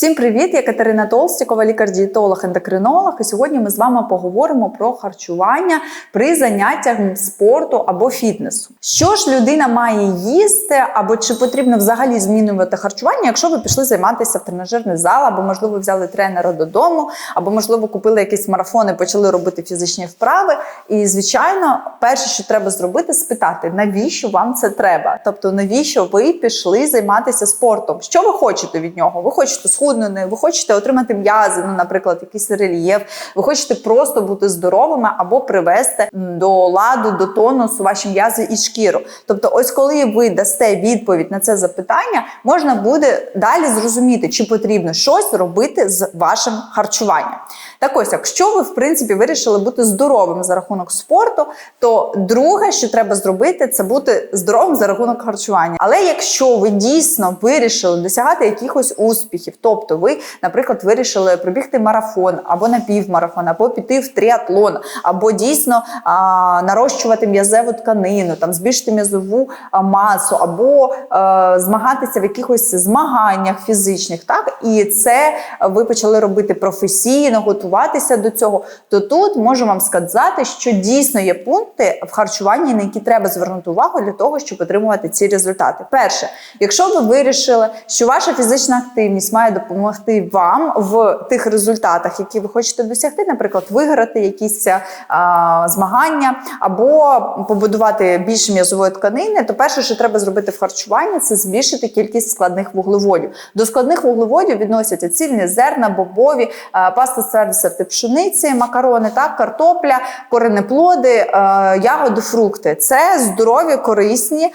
Всім привіт! Я Катерина Толстікова, лікар-дієтолог, ендокринолог. І сьогодні ми з вами поговоримо про харчування при заняттях спорту або фітнесу. Що ж людина має їсти, або чи потрібно взагалі змінювати харчування, якщо ви пішли займатися в тренажерний зал, або можливо взяли тренера додому, або можливо купили якийсь марафон і почали робити фізичні вправи. І звичайно, перше, що треба зробити, спитати, навіщо вам це треба? Тобто, навіщо ви пішли займатися спортом? Що ви хочете від нього? Ви хочете схуднути, ви хочете отримати м'язи, ну, наприклад, якийсь рельєф, ви хочете просто бути здоровими або привести до ладу, до тонусу ваші м'язи і шкіру. Тобто, ось коли ви дасте відповідь на це запитання, можна буде далі зрозуміти, чи потрібно щось робити з вашим харчуванням. Так ось, якщо ви в принципі вирішили бути здоровим за рахунок спорту, то друге, що треба зробити, це бути здоровим за рахунок харчування. Але якщо ви дійсно вирішили досягати якихось успіхів, тобто ви, наприклад, вирішили пробігти марафон або напівмарафон, або піти в тріатлон, або дійсно а, нарощувати м'язеву тканину, там збільшити м'язову масу, або а, змагатися в якихось змаганнях фізичних, так? І це ви почали робити професійно, готуватися до цього, то тут можу вам сказати, що дійсно є пункти в харчуванні, на які треба звернути увагу для того, щоб отримувати ці результати. Перше, якщо ви вирішили, що ваша фізична активність має допомогти вам в тих результатах, які ви хочете досягти, наприклад, виграти якісь а, змагання або побудувати більше м'язової тканини, то перше, що треба зробити в харчуванні, це збільшити кількість складних вуглеводів. До складних вуглеводів відносяться цільні зерна, бобові, а, паста сорти пшениці, макарони, так, картопля, коренеплоди, а, ягоди, фрукти. Це здорові, корисні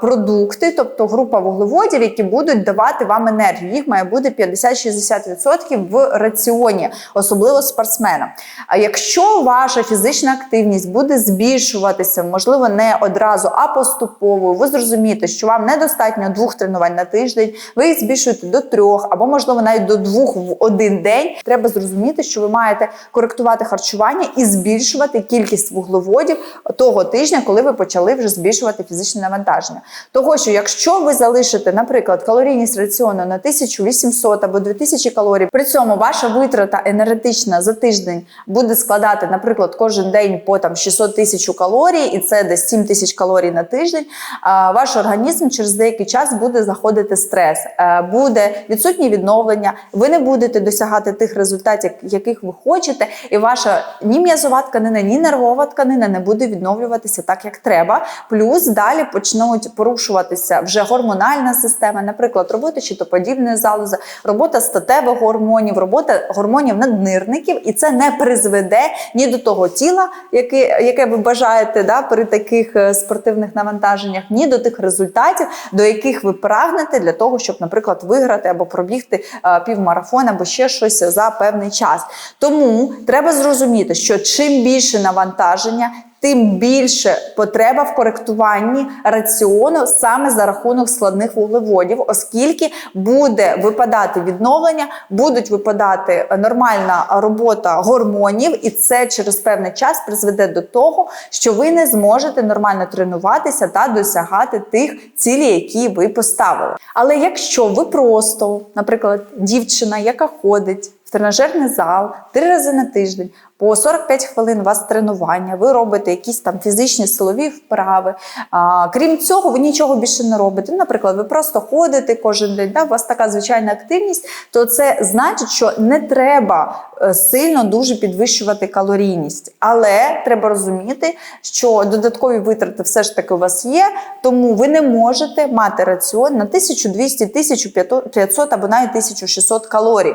продукти, тобто група вуглеводів, які будуть давати вам енергію. Їх має бути 50-60% в раціоні, особливо спортсменам. А якщо ваша фізична активність буде збільшуватися, можливо, не одразу, а поступово, ви зрозумієте, що вам недостатньо двох тренувань на тиждень, ви їх збільшуєте до трьох, або, можливо, навіть до двох в один день. Треба зрозуміти, що ви маєте коректувати харчування і збільшувати кількість вуглеводів того тижня, коли ви почали вже збільшувати фізичне навантаження. Того, що якщо ви залишите, наприклад, калорійність раціону на 1800 або 2000 калорій, при цьому ваша витрата енергетична за тиждень буде складати, наприклад, кожен день по там 600 тисяч калорій, і це десь 7 тисяч калорій на тиждень. А ваш організм через деякий час буде заходити стрес, е, буде відсутнє відновлення. Ви не будете досягати тих результатів, яких ви хочете, і ваша ні м'язова тканина, ні нервова тканина не буде відновлюватися так, як треба. Плюс далі почнуть порушуватися вже гормональна система, наприклад, робота щитоподібної залози, робота статевих гормонів, робота гормонів наднирників, і це не призведе ні до того тіла, яке, яке ви бажаєте да, при таких е, спортивних навантаженнях, ні до тих результатів, до яких ви прагнете для того, щоб, наприклад, виграти або пробігти е, півмарафон або ще щось за певний час. Тому треба зрозуміти, що чим більше навантаження, тим більше потреба в коректуванні раціону саме за рахунок складних вуглеводів, оскільки буде випадати відновлення, будуть випадати нормальна робота гормонів, і це через певний час призведе до того, що ви не зможете нормально тренуватися та досягати тих цілей, які ви поставили. Але якщо ви просто, наприклад, дівчина, яка ходить в тренажерний зал три рази на тиждень, по 45 хвилин у вас тренування, ви робите якісь там фізичні силові вправи. А, крім цього, ви нічого більше не робите. Ну, Наприклад, ви просто ходите кожен день, да, у вас така звичайна активність, то це значить, що не треба е, сильно дуже підвищувати калорійність. Але треба розуміти, що додаткові витрати все ж таки у вас є, тому ви не можете мати раціон на 1200, 1500 або навіть 1600 калорій.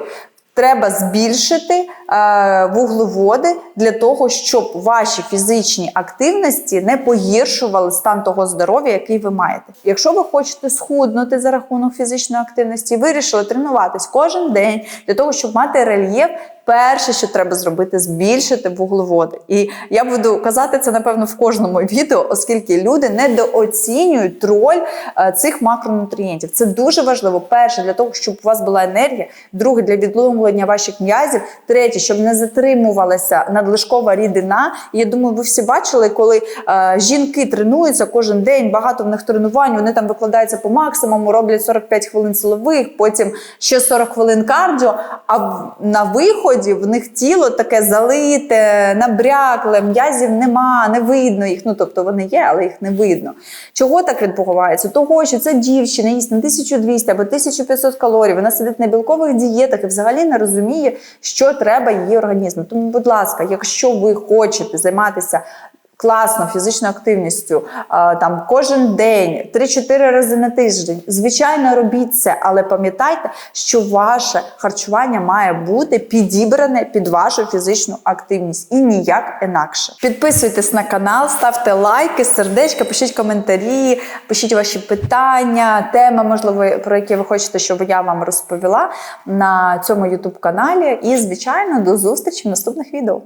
Треба збільшити вуглеводи для того, щоб ваші фізичні активності не погіршували стан того здоров'я, який ви маєте. Якщо ви хочете схуднути за рахунок фізичної активності, вирішили тренуватись кожен день для того, щоб мати рельєф. Перше, що треба зробити, збільшити вуглеводи. І я буду казати це напевно в кожному відео, оскільки люди недооцінюють роль е, цих макронутрієнтів. Це дуже важливо. Перше, для того, щоб у вас була енергія, друге для відловлення ваших м'язів, третє, щоб не затримувалася надлишкова рідина. І я думаю, ви всі бачили, коли е, жінки тренуються кожен день, багато в них тренувань, вони там викладаються по максимуму, роблять 45 хвилин силових, потім ще 40 хвилин кардіо. А на виході в них тіло таке залите, набрякле, м'язів нема, не видно їх. Ну тобто вони є, але їх не видно. Чого так відбувається? Того, що ця дівчина їсть на 1200 або 1500 калорій, вона сидить на білкових дієтах і взагалі не розуміє, що треба її організму. Тому, будь ласка, якщо ви хочете займатися класно фізичною активністю, там кожен день, 3-4 рази на тиждень. Звичайно, робіть це, але пам'ятайте, що ваше харчування має бути підібране під вашу фізичну активність і ніяк інакше. Підписуйтесь на канал, ставте лайки, сердечка, пишіть коментарі, пишіть ваші питання, теми, можливо, про які ви хочете, щоб я вам розповіла на цьому youtube каналі. І, звичайно, до зустрічі в наступних відео.